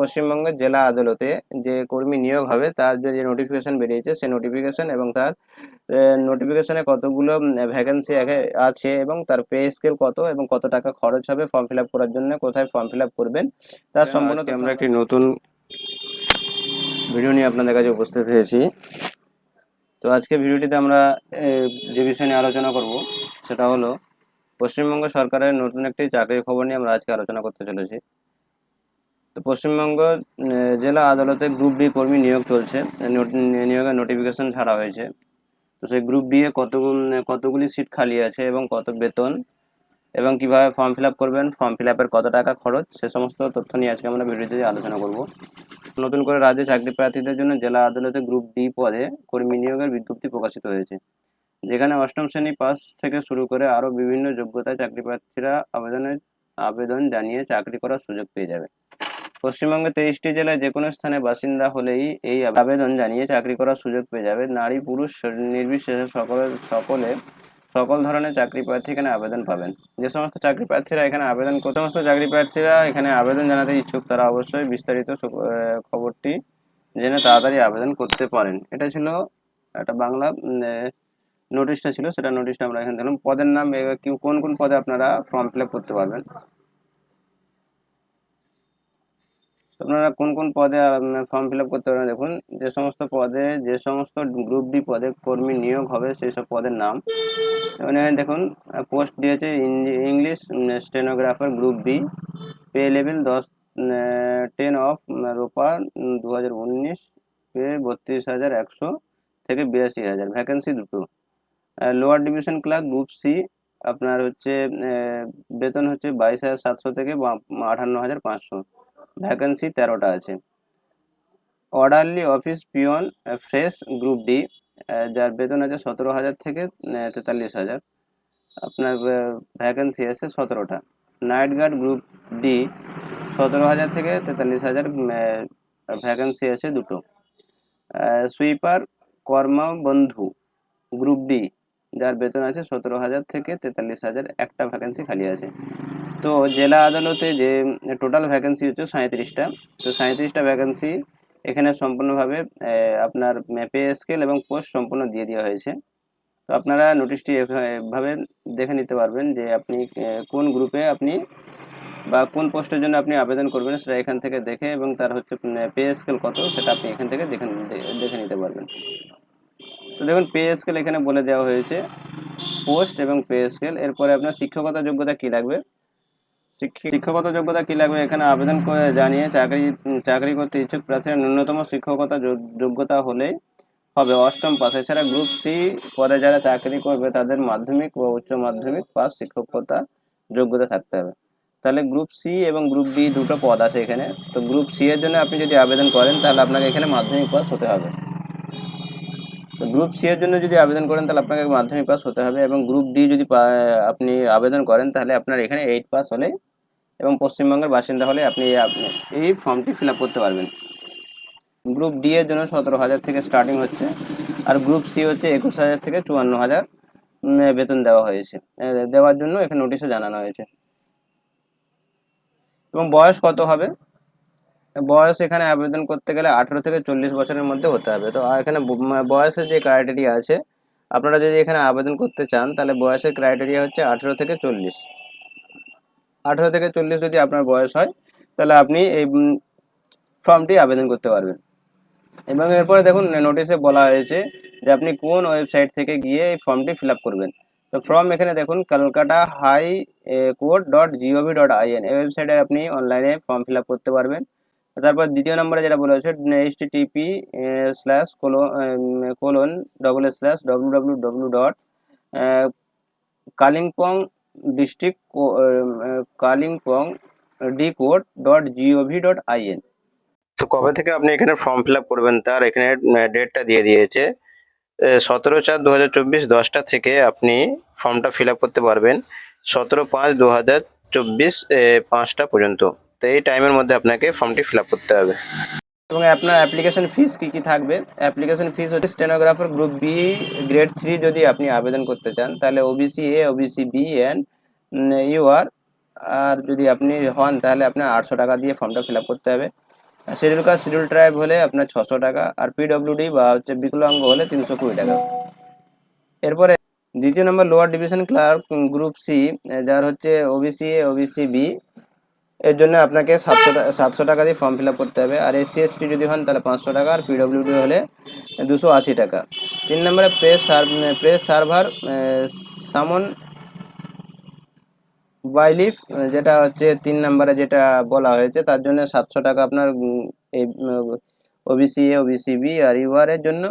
পশ্চিমবঙ্গের জেলা আদালতে যে কর্মী নিয়োগ হবে তার যে নোটিফিকেশন বেরিয়েছে সেই নোটিফিকেশন এবং তার নোটিফিকেশনে কতগুলো ভ্যাকেন্সি আছে এবং তার পে স্কেল কত এবং কত টাকা খরচ হবে ফর্ম ফিল আপ করার জন্য কোথায় ফর্ম ফিল আপ করবেন তার সম্পূর্ণ আমরা একটি নতুন ভিডিও নিয়ে আপনাদের কাছে উপস্থিত হয়েছি। তো আজকে ভিডিওটিতে আমরা যে বিষয় নিয়ে আলোচনা করব সেটা হলো পশ্চিমবঙ্গ সরকারের নতুন একটি চাকরির খবর নিয়ে আমরা আজকে আলোচনা করতে চলেছি। তো পশ্চিমবঙ্গ জেলা আদালতে গ্রুপ ডি কর্মী নিয়োগ চলছে। নিয়োগের নোটিফিকেশন ছাড়া হয়েছে। তো সেই গ্রুপ ডি এ কত কতগুলি সিট খালি আছে এবং কত বেতন এবং কীভাবে ফর্ম ফিল আপ করবেন ফর্ম ফিল আপের কত টাকা খরচ, সে সমস্ত তথ্য নিয়ে আজকে আমরা ভিডিওতে আলোচনা করব। নতুন করে রাজ্যে চাকরি প্রার্থীদের জন্য জেলা আদালতে গ্রুপ ডি পদে কর্মী নিয়োগের বিজ্ঞপ্তি প্রকাশিত হয়েছে। যেখানে অষ্টম শ্রেণি পাস থেকে শুরু করে আরও বিভিন্ন যোগ্যতায় চাকরি প্রার্থীরা আবেদনের আবেদন জানিয়ে চাকরি করার সুযোগ পেয়ে যাবে। পশ্চিমবঙ্গে তেইশটি জেলায় যে কোনো স্থানে বাসিন্দা হলেই এই আবেদন জানিয়ে চাকরি করার সুযোগ পেয়ে যাবে। নারী, পুরুষ, নির্বিশেষে সকলে সকলে, সকল ধরনের চাকরি প্রার্থী এখানে আবেদন পাবেন। যে সমস্ত চাকরি প্রার্থীরা এখানে আবেদন সমস্ত চাকরি প্রার্থীরা এখানে আবেদন জানাতে ইচ্ছুক, তারা অবশ্যই বিস্তারিত খবরটি জেনে তাড়াতাড়ি আবেদন করতে পারেন। এটা ছিল একটা বাংলা নোটিশটা ছিল, সেটা নোটিশটা আমরা এখানে দিলাম পদের নাম কোন কোন পদে আপনারা ফর্ম ফিল করতে পারবেন? আপনারা কোন কোন পদে ফর্ম ফিল করতে পারবেন, দেখুন, যে সমস্ত পদে, যে সমস্ত গ্রুপ ডি পদে কর্মী নিয়োগ হবে, সেই সব পদের নাম। এখানে দেখুন পোস্ট দিয়েছে English stenographer group B pay level দশ টেন অফ রোপা দু হাজার উনিশ পে বত্রিশ হাজার একশো থেকে বিরাশি হাজার ভ্যাকেন্সি দুটো। Lower division clerk group C আপনার হচ্ছে বেতন হচ্ছে বাইশ হাজার সাতশো থেকে আটান্ন হাজার পাঁচশো। ভ্যাকেন্সি তেরোটা আছে। Orderly office peon fresh group D যার বেতন আছে সতেরো হাজার থেকে তেতাল্লিশ হাজার। আপনার ভ্যাকেন্সি আছে সতেরোটা। নাইট গার্ড গ্রুপ ডি, সতেরো হাজার থেকে তেতাল্লিশ হাজার ভ্যাকেন্সি আছে দুটো। সুইপার কর্মবন্ধু গ্রুপ ডি, যার বেতন আছে সতেরো হাজার থেকে তেতাল্লিশ হাজার, একটা ভ্যাকেন্সি খালি আছে। তো জেলা আদালতে যে টোটাল ভ্যাকেন্সি হচ্ছে সাঁত্রিশটা তো সাঁত্রিশটা ভ্যাকেন্সি এখানে সম্পূর্ণভাবে আপনার পে স্কেল এবং পোস্ট সম্পূর্ণ দিয়ে দেওয়া হয়েছে। তো আপনারা নোটিশটি এভাবে দেখে নিতে পারবেন যে আপনি কোন গ্রুপে আপনি বা কোন পোস্টের জন্য আপনি আবেদন করবেন সেটা এখান থেকে দেখে এবং তার হচ্ছে পে স্কেল কত সেটা আপনি এখান থেকে দেখে দেখে নিতে পারবেন। তো দেখুন পে স্কেল এখানে বলে দেওয়া হয়েছে। পোস্ট এবং পে স্কেল এরপরে আপনার শিক্ষকতা যোগ্যতা কী লাগবে? শিক্ষকতা যোগ্যতা কি লাগবে? এখানে আবেদন করে জানিয়ে চাকরি চাকরি করতে ইচ্ছুক প্রার্থীরা ন্যূনতম শিক্ষকতা যোগ্যতা হলে হবে। অষ্টম পাস। এছাড়া গ্রুপ সি পদে যারা চাকরি করবে, তাদের মাধ্যমিক ও উচ্চ মাধ্যমিক পাস শিক্ষকতা যোগ্যতা থাকতে হবে। তাহলে গ্রুপ সি এবং গ্রুপ ডি দুটো পদ আছে এখানে। তো গ্রুপ সি এর জন্য আপনি যদি আবেদন করেন, তাহলে আপনাকে এখানে মাধ্যমিক পাস হতে হবে। তো গ্রুপ সি এর জন্য যদি আবেদন করেন, তাহলে আপনাকে মাধ্যমিক পাস হতে হবে এবং গ্রুপ ডি যদি আপনি আবেদন করেন, তাহলে আপনার এখানে এইট পাস হলে এবং পশ্চিমবঙ্গের বাসিন্দা হলে আপনি এই ফর্মটি ফিল করতে পারবেন। গ্রুপ ডি এর জন্য সতেরো হাজার থেকে স্টার্টিং হচ্ছে, আর গ্রুপ সি হচ্ছে একুশ হাজার থেকে চুয়ান্ন হাজার বেতন দেওয়া হয়েছে। দেওয়ার জন্য এখানে নোটিশে জানানো হয়েছে। এবং বয়স কত হবে? বয়স এখানে আবেদন করতে গেলে আঠেরো থেকে চল্লিশ বছরের মধ্যে হতে হবে। তো এখানে বয়সের যে ক্রাইটেরিয়া আছে, আপনারা যদি এখানে আবেদন করতে চান, তাহলে বয়সের ক্রাইটেরিয়া হচ্ছে আঠেরো থেকে চল্লিশ। আঠেরো থেকে চল্লিশ যদি আপনার বয়স হয়, তাহলে আপনি এই ফর্মটি আবেদন করতে পারবেন। এবং এরপরে দেখুন, নোটিশে বলা হয়েছে যে আপনি কোন ওয়েবসাইট থেকে গিয়ে এই ফর্মটি ফিল করবেন। তো ফর্ম এখানে দেখুন, Kolkata high court dot G O V dot I N এই ওয়েবসাইটে আপনি অনলাইনে ফর্ম ফিল করতে পারবেন। তারপর দ্বিতীয় নম্বরে যেটা বলা হয়েছে H T T P slash colon double slash W W W dot Kalimpong district Kalimpong D code dot G O V dot I N তো কবে থেকে আপনি এখানে ফর্ম ফিল আপ করবেন? তার এখানে ডেটটা দিয়ে দিয়েছে। সতেরো চার দু হাজার চব্বিশ দশটা থেকে আপনি ফর্মটা ফিল আপ করতে পারবেন। সতেরো পাঁচ দু হাজার চব্বিশ পাঁচটা পর্যন্ত। তো এই টাইমের মধ্যে আপনাকে ফর্মটি ফিল আপ করতে হবে। এবং আপনার অ্যাপ্লিকেশন ফিস কি কি থাকবে? অ্যাপ্লিকেশন ফিস হচ্ছে stenographer group B grade three যদি আপনি আবেদন করতে চান, তাহলে OBC A OBC B and U R যদি আপনি হন, তাহলে আপনার আটশো টাকা দিয়ে ফর্মটা ফিল করতে হবে। শিডিউল কাস্ট শিডিউল ট্রাইব হলে আপনার ছশো টাকা, আর পিডব্লিউডি বা হচ্ছে বিকলাঙ্গ হলে তিনশো কুড়ি টাকা। এরপরে দ্বিতীয় number lower division clerk group C যার হচ্ছে ওবিসি এ ওবিসি বি এর জন্য আপনাকে সাতশো টাকা সাতশো টাকা দিয়ে ফর্ম ফিল আপ করতে হবে। আর এসসি এসটি যদি হন, তাহলে পাঁচশো টাকা, আর পিডব্লিউডি হলে দুশো আশি টাকা। তিন নম্বরে প্রেস প্রেস সার্ভার সামন বাইলিফ যেটা হচ্ছে তিন নম্বরে যেটা বলা হয়েছে, তার জন্য সাতশো টাকা আপনার এই ওবিসি এ ওবিসি বি আর ইউআর এর জন্য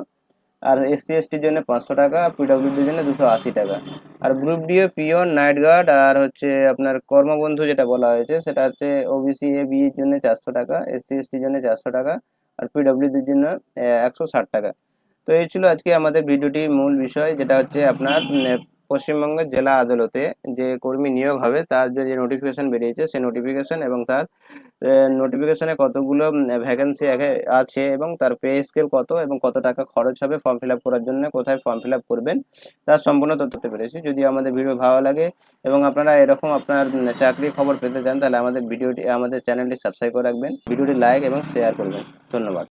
আর এসসি এসটির জন্য পাঁচশো টাকা পিডব্লিউডির জন্য দুশো আশি টাকা। আর গ্রুপ ডিও পিওন নাইট গার্ড আর হচ্ছে আপনার কর্মবন্ধু যেটা বলা হয়েছে, সেটা হচ্ছে ওবিসি এ বিএর জন্য চারশো টাকা এসসি এসটির জন্য চারশো টাকা, আর পিডব্লিউডির জন্য একশো ষাট টাকা। তো এই ছিল আজকে আমাদের ভিডিওটি মূল বিষয়, যেটা হচ্ছে আপনার পশ্চিমবঙ্গের জেলা আদালতে যে কর্মী নিয়োগ হবে, তার যে নোটিফিকেশন বেরিয়েছে, সেই নোটিফিকেশন এবং তার নোটিফিকেশনে কতগুলো ভ্যাকেন্সি আছে এবং তার পে স্কেল কত এবং কত টাকা খরচ হবে ফর্ম ফিল করার জন্য, কোথায় ফর্ম ফিল করবেন, তার সম্পূর্ণ তথ্য দিতে পেরেছি। যদি আমাদের ভিডিও ভালো লাগে এবং আপনারা এরকম আপনার চাকরির খবর পেতে চান, তাহলে আমাদের ভিডিওটি আমাদের চ্যানেলটি সাবস্ক্রাইব করে রাখবেন ভিডিওটি লাইক এবং শেয়ার করবেন। ধন্যবাদ।